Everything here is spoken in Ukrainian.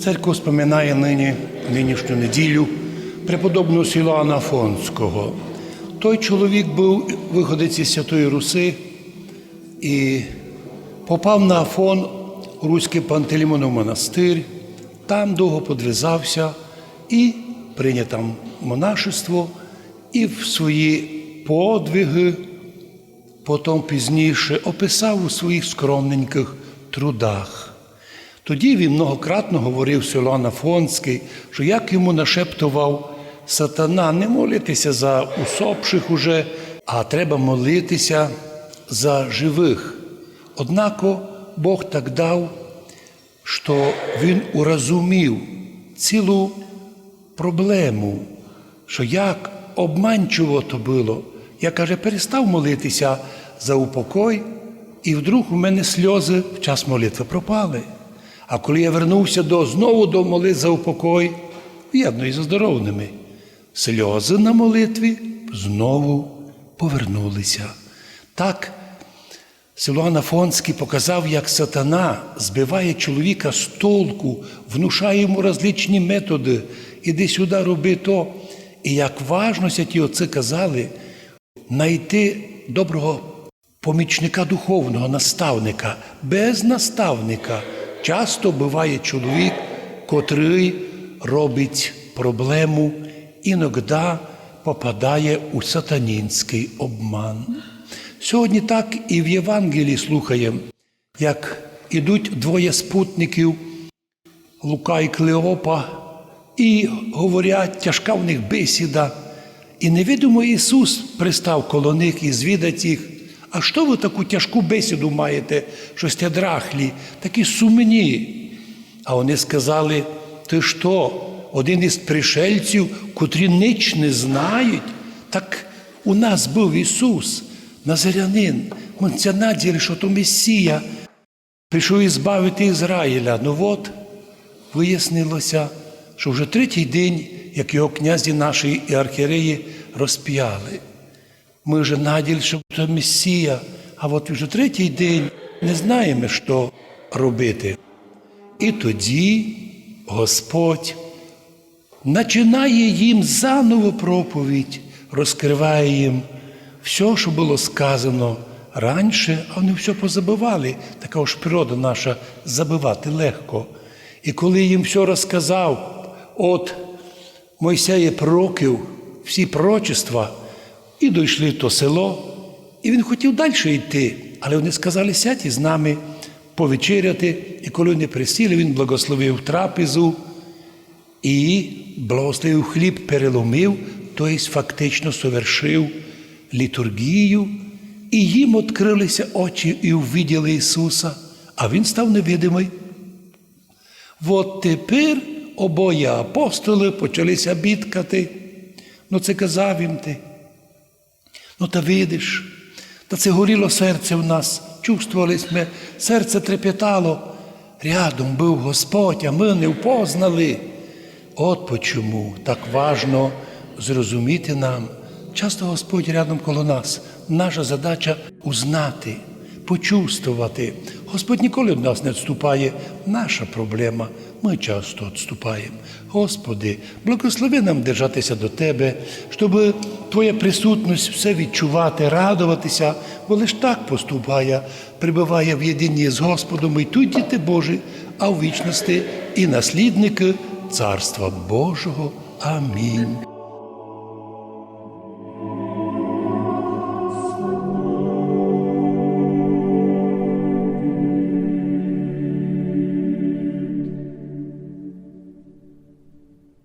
Церква споминає нині нинішню неділю преподобного Сілана Афонського. Той чоловік був виходець із Святої Руси і попав на Афон у Руський Пантелеймонов монастир, там довго подвизався і прийняв монашество, і в свої подвиги потім пізніше описав у своїх скромненьких трудах. Тоді він многократно говорив Силуан Афонський, що як йому нашептував сатана, не молитися за усопших уже, а треба молитися за живих. Однако Бог так дав, що він урозумів цілу проблему, що як обманчиво то було. Я каже, перестав молитися за упокой, і вдруг у мене сльози в час молитви пропали. А коли я вернувся до, знову до молитв за упокой, в'єдно із оздоровними, сльози на молитві знову повернулися. Так Силуан Афонський показав, як сатана збиває чоловіка з толку, внушає йому различні методи, іди сюди, роби то. І як важно ті отці казали, знайти доброго помічника духовного, наставника. Без наставника часто буває чоловік, котрий робить проблему, іноді попадає у сатанінський обман. Сьогодні так і в Євангелії слухаємо, як ідуть двоє спутників Лука і Клеопа, і говорять, тяжка в них бесіда. І невідомо Ісус пристав коло них і звідать їх. А що ви таку тяжку бесіду маєте, що сте драхлі, такі сумні? А вони сказали: ти що, один із пришельців, котрі ніч не знають? Так у нас був Ісус, Назарянин. Ми це наділи, що то Месія прийшов ізбавити Ізраїля. Ну от вияснилося, що вже третій день, як його князі наші і архієреї розп'яли. Ми вже наділи, що це Месія, а от вже третій день не знаємо, що робити. І тоді Господь починає їм заново проповідь, розкриває їм все, що було сказано раніше, а вони все позабивали. Така ж природа наша забивати легко. І коли їм все розказав, от Мойсея пророків, всі пророчества, і дійшли то село, і він хотів далі йти, але вони сказали, сядь із нами повечеряти, і коли вони присіли, він благословив трапезу і благословив хліб, переломив, тобто фактично совершив літургію, і їм відкрилися очі і увиділи Ісуса, а Він став невидимий. От тепер обоє апостоли почалися бідкати. Ну, це казав їм ти. Ну, та видиш, та це горіло серце в нас, чувствували ми, серце трепетало. Рядом був Господь, а ми не впознали. От почому так важно зрозуміти нам. Часто Господь рядом коло нас. Наша задача узнати, почувствувати. Господь ніколи від нас не відступає. Наша проблема. Ми часто відступаємо. Господи, благослови нам держатися до Тебе, щоб Твоя присутність все відчувати, радуватися, бо лиш так поступає, прибуває в єдині з Господом і тут діти Божі, а в вічності і наслідники Царства Божого. Амінь.